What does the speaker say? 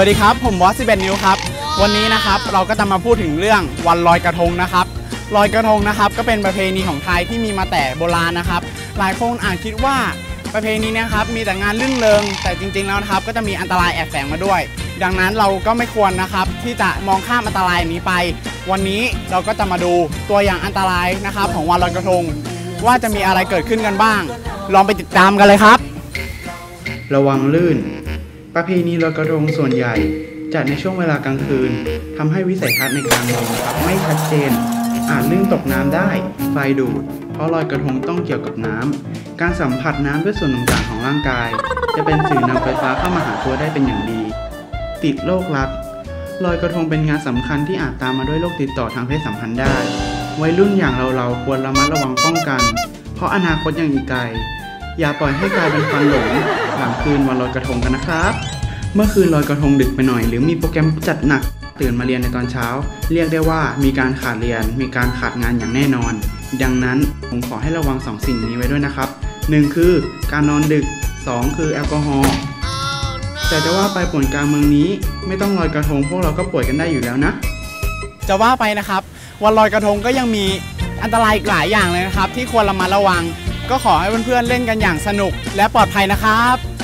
วัสดีครับ ผมวอสซิเบนนิวครับ วันนี้นะครับเราก็จะมาพูดถึงเรื่องวันลอยกระทงนะครับลอยกระทงนะครับ ก็เป็นประเพณีของไทยที่มีมาแต่โบราณนะครับ หลายคนอาจคิดว่าประเพณีเนะครับมีแต่งานลื่นเริงแต่จริงๆแล้วนะครับ ก็จะมีอันตรายแอบแฝงมาด้วย ดังนั้นเราก็ไม่ควรนะครับ ที่จะมองข้ามอันตรายนี้ไป วันนี้เราก็จะมาดูตัวอย่างอันตรายนะครับ ของวันลอยกระทง ว่าจะมีอะไรเกิดขึ้นกันบ้าง ลองไปติดตามกันเลยครับ ระวังลื่น ประเพณีลอยกระทงส่วนใหญ่จัดในช่วงเวลากลางคืนทำให้วิสัยทัศน์ในการมองครับไม่ชัดเจน อาจลื่นตกน้ำได้ไฟดูด เพราะลอยกระทงต้องเกี่ยวกับน้ำการสัมผัสน้ำด้วยส่วนต่างๆของร่างกาย จะเป็นสื่อนำไฟฟ้าเข้ามาหาตัวได้เป็นอย่างดี ติดโรครัดลอยกระทงเป็นงานสำคัญที่อาจตามมาด้วยโรคติดต่อทางเพศสัมพันธ์ได้ วัยรุ่นอย่างเราๆควรระมัดระวังป้องกัน เพราะอนาคตยังอีกไกล อย่าปล่อยให้กลายเป็นฟันหลง หลังคืนวันลอยกระทงกันนะครับ เมื่อคืนลอยกระทงดึกไปหน่อย หรือมีโปรแกรมจัดหนักตื่นมาเรียนในตอนเช้า เรียกได้ว่ามีการขาดเรียน มีการขาดงานอย่างแน่นอน ดังนั้นผมขอให้ระวังสองสิ่งนี้ไว้ด้วยนะครับ 1 คือการนอนดึก 2 คือแอลกอฮอล์แต่จะว่าไปป่วนกลางเมืองนี้ไม่ต้องลอยกระทงพวกเราก็ป่วยกันได้อยู่แล้วนะ จะว่าไปนะครับ วันลอยกระทงก็ยังมีอันตรายอีกหลายอย่างเลยนะครับ ที่ควรระมัดระวัง ก็ขอให้เพื่อนๆเล่นกันอย่างสนุกและปลอดภัยนะครับ